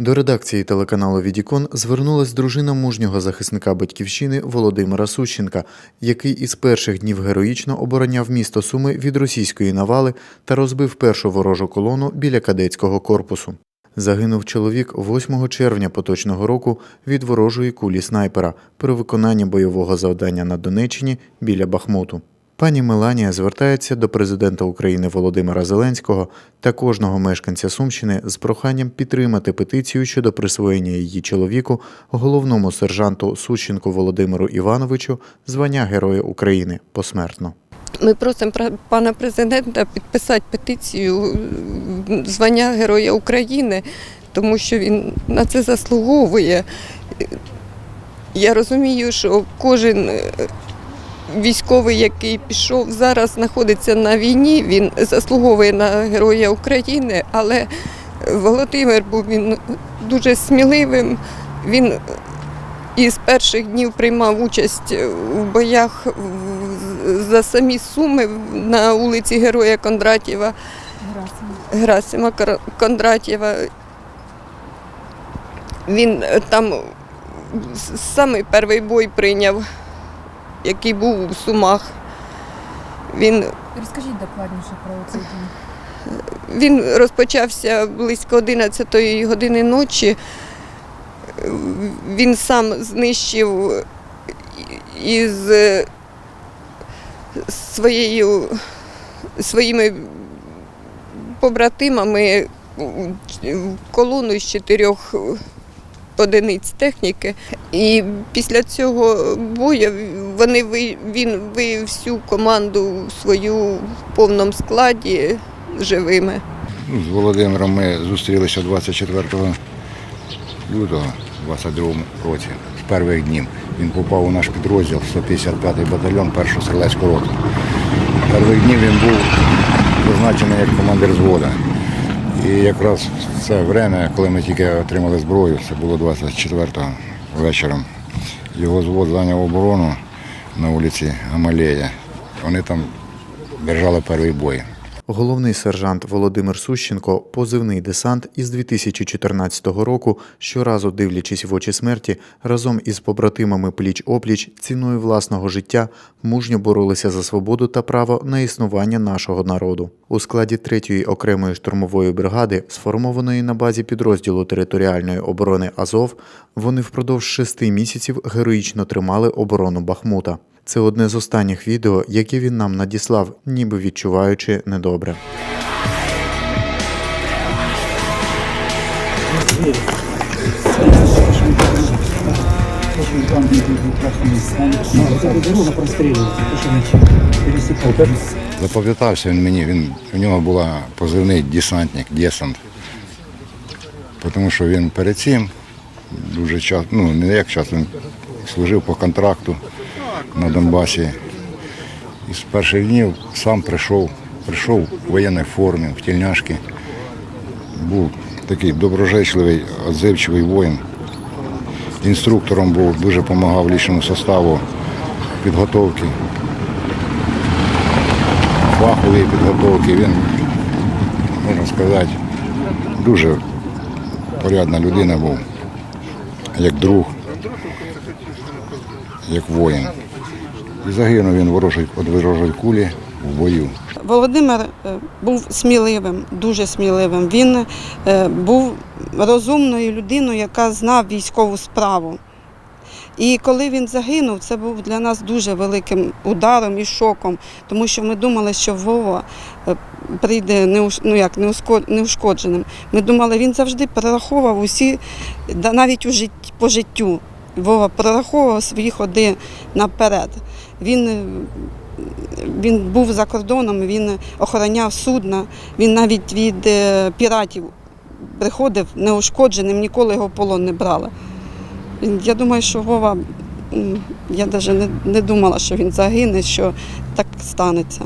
До редакції телеканалу Відікон звернулась дружина мужнього захисника батьківщини Володимира Сущенка, який із перших днів героїчно обороняв місто Суми від російської навали та розбив першу ворожу колону біля кадетського корпусу. Загинув чоловік 8 червня поточного року від ворожої кулі снайпера при виконанні бойового завдання на Донеччині біля Бахмуту. Пані Меланія звертається до президента України Володимира Зеленського та кожного мешканця Сумщини з проханням підтримати петицію щодо присвоєння її чоловіку, головному сержанту Сущенку Володимиру Івановичу, звання Героя України посмертно. Ми просимо пана президента підписати петицію звання Героя України, тому що він на це заслуговує. Я розумію, що кожен е, військовий, який пішов зараз, знаходиться на війні, він заслуговує на Героя України, але Володимир був він дуже сміливим. Він із перших днів приймав участь у боях за самі Суми на вулиці Героя Кондратєва, Герасима Кондратєва. Він там самий перший бой прийняв, який був у Сумах. Він Розкажіть докладніше про цей день. Він розпочався близько 11 години ночі. Він сам знищив із е, своєю, своїми побратимами колону з чотирьох одиниць техніки. І після цього бою вони ви- він вивів всю команду свою в повному складі живими. Ну, З Володимиром ми зустрілися 24 лютого 22 році, з перших днів. Він попав у наш підрозділ 155-й батальйон першого стрілецького року. З перших днів він був призначений як командир взводу. І якраз це время, коли ми тільки отримали зброю, це було 24-го вечором, його звод зайняв оборону на вулиці Амалея. Вони там держали перший бой. Головний сержант Володимир Сущенко, позивний десант із 2014 року, щоразу дивлячись в очі смерті, разом із побратимами пліч-опліч ціною власного життя мужньо боролися за свободу та право на існування нашого народу. У складі 3-ї окремої штурмової бригади, сформованої на базі підрозділу територіальної оборони Азов, вони впродовж шести місяців героїчно тримали оборону Бахмута. Це одне з останніх відео, яке він нам надіслав, ніби відчуваючи недобре. Запам'ятався він мені, він, у нього була позивний десантник, десант. Тому що він перед цим дуже часто, ну не як часто, він служив по контракту на Донбасі. І з перших днів сам прийшов, прийшов в воєнній формі, в тільняшки. Був такий доброжечливий, відзивчивий воїн. Інструктором був, дуже допомагав лічному составу підготовки фахової підготовки. Він, можна сказати, дуже порядна людина був, як друг, як воїн. Загинув він ворожий, від ворожої кулі в бою. Володимир е, був сміливим, дуже сміливим. Він е, був розумною людиною, яка знав військову справу. І коли він загинув, це був для нас дуже великим ударом і шоком, тому що ми думали, що Вова е, прийде ну як, неушкодженим. Ми думали, він завжди перераховував усі, навіть у житті, по життю. Вова прораховував свої ходи наперед. Він е, він був за кордоном, він охороняв судна, він навіть від е, піратів приходив неушкодженим, ніколи його в полон не брали. Я думаю, що Вова, я навіть не, не думала, що він загине, що так станеться.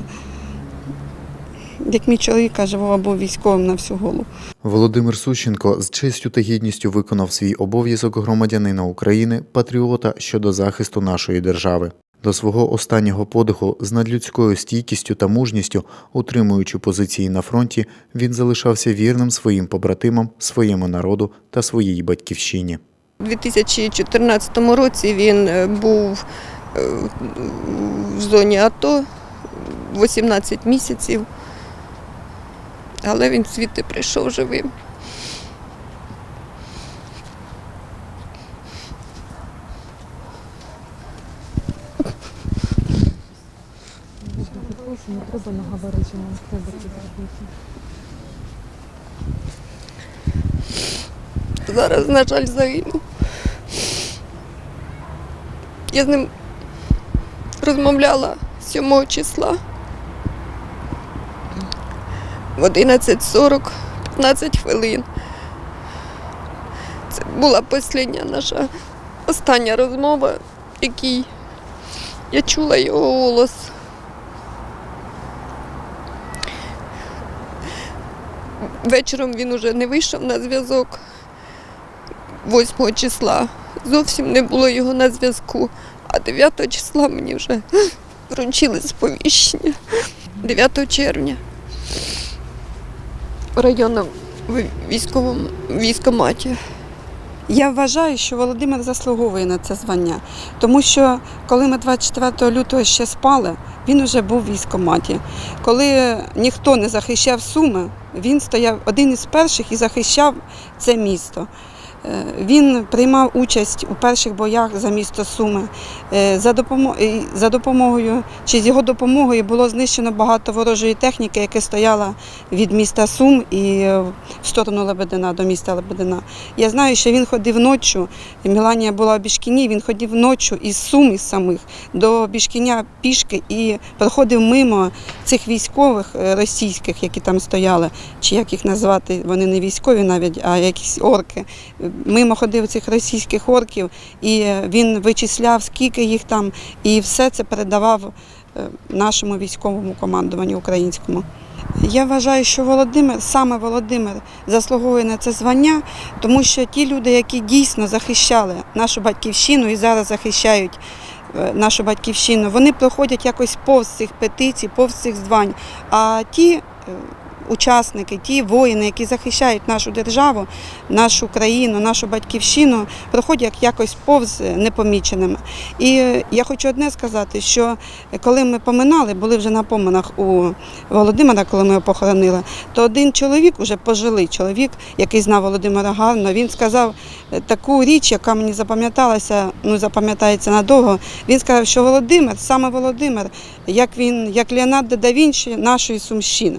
Як мій чоловік каже, Вова був військовим на всю голову. Володимир Сущенко з честю та гідністю виконав свій обов'язок громадянина України, патріота щодо захисту нашої держави. До свого останнього подиху з надлюдською стійкістю та мужністю, утримуючи позиції на фронті, він залишався вірним своїм побратимам, своєму народу та своїй батьківщині. У 2014 році він е, був е, в зоні АТО 18 місяців, але він звідти прийшов живим. Треба наговорити, не треба це. Зараз, на жаль, загинув. Я з ним розмовляла 7 числа в 11.40, 15 хвилин. Це була остання наша остання розмова, якій я чула його голос. Вечором він уже не вийшов на зв'язок. 8 числа зовсім не було його на зв'язку, а 9 числа мені вже вручили сповіщення. 9 червня районному військовому військоматі. Я вважаю, що Володимир заслуговує на це звання, тому що коли ми 24 лютого ще спали, він вже був в військкоматі. Коли ніхто не захищав Суми, він стояв один із перших і захищав це місто. Е, Він приймав участь у перших боях за місто Суми. Е, За допомогою, чи з його допомогою було знищено багато ворожої техніки, яка стояла від міста Сум і е, в сторону Лебедина, до міста Лебедина. Я знаю, що він ходив ночі, Міланія була в Бішкіні, він ходив ночі із Сум із самих до Бішкіня пішки і проходив мимо цих військових російських, які там стояли, чи як їх назвати, вони не військові навіть, а якісь орки. Мимо ходив цих російських орків, і він вичисляв, скільки їх там, і все це передавав е, нашому військовому командуванню українському. Я вважаю, що Володимир, саме Володимир, заслуговує на це звання, тому що ті люди, які дійсно захищали нашу батьківщину і зараз захищають е, нашу батьківщину, вони проходять якось повз цих петицій, повз цих звань. А ті е, учасники, ті воїни, які захищають нашу державу, нашу країну, нашу батьківщину, проходять якось повз е, непоміченими. І е, я хочу одне сказати, що коли ми поминали, були вже на поминах у Володимира, коли ми його похоронили, то один чоловік, уже пожилий чоловік, який знав Володимира гарно, він сказав е, таку річ, яка мені запам'яталася, ну запам'ятається надовго. Він сказав, що Володимир, саме Володимир, як він, як Леонардо да Вінчі нашої Сумщини.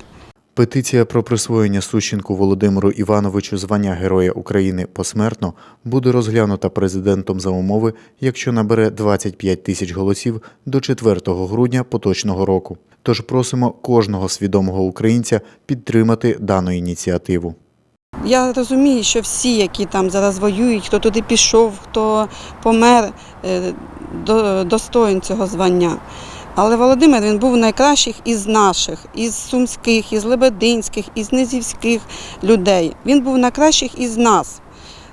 Петиція про присвоєння Сущенку Володимиру Івановичу звання Героя України посмертно буде розглянута президентом за умови, якщо набере 25 тисяч голосів до 4 грудня поточного року. Тож просимо кожного свідомого українця підтримати дану ініціативу. Я розумію, що всі, які там зараз воюють, хто туди пішов, хто помер, е, до- достоїн цього звання. Але Володимир він був найкращих із наших, із сумських, із лебединських, із низівських людей. Він був найкращих із нас.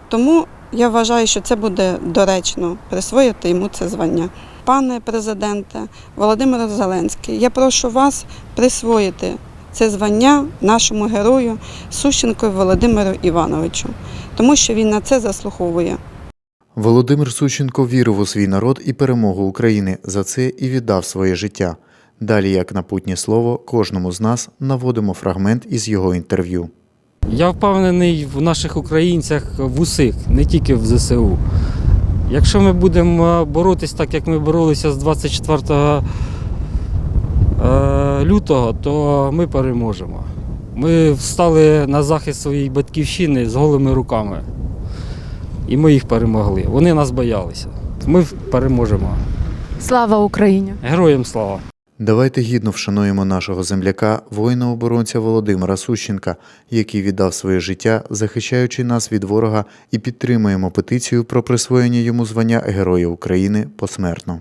Тому я вважаю, що це буде доречно присвоїти йому це звання. Пане президенте Володимир Зеленський, я прошу вас присвоїти це звання нашому герою Сущенкові Володимиру Івановичу, тому що він на це заслуговує. Володимир Сущенко вірив у свій народ і перемогу України. За це і віддав своє життя. Далі, як напутнє слово, кожному з нас наводимо фрагмент із його інтерв'ю. Я впевнений в наших українцях в усіх, не тільки в ЗСУ. Якщо ми будемо боротись так, як ми боролися з 24 е, лютого, то ми переможемо. Ми встали на захист своєї батьківщини з голими руками. І ми їх перемогли. Вони нас боялися. Ми переможемо. Слава Україні! Героям слава! Давайте гідно вшануємо нашого земляка, воїна-оборонця Володимира Сущенка, який віддав своє життя, захищаючи нас від ворога, і підтримуємо петицію про присвоєння йому звання Героя України посмертно.